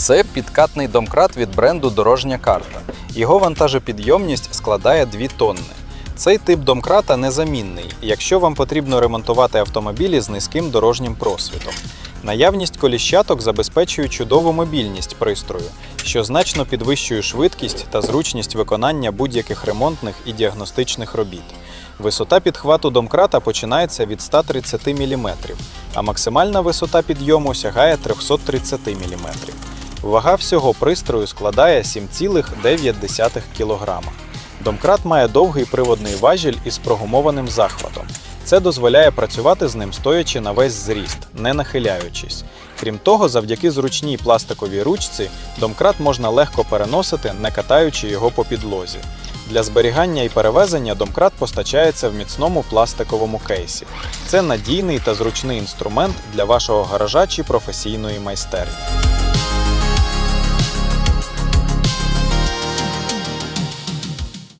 Це підкатний домкрат від бренду Дорожня карта. Його вантажопідйомність складає 2 тонни. Цей тип домкрата незамінний, якщо вам потрібно ремонтувати автомобілі з низьким дорожнім просвітом. Наявність коліщаток забезпечує чудову мобільність пристрою, що значно підвищує швидкість та зручність виконання будь-яких ремонтних і діагностичних робіт. Висота підхвату домкрата починається від 130 мм, а максимальна висота підйому сягає 330 мм. Вага всього пристрою складає 7,9 кг. Домкрат має довгий приводний важіль із прогумованим захватом. Це дозволяє працювати з ним стоячи на весь зріст, не нахиляючись. Крім того, завдяки зручній пластиковій ручці домкрат можна легко переносити, не катаючи його по підлозі. Для зберігання і перевезення домкрат постачається в міцному пластиковому кейсі. Це надійний та зручний інструмент для вашого гаража чи професійної майстерні.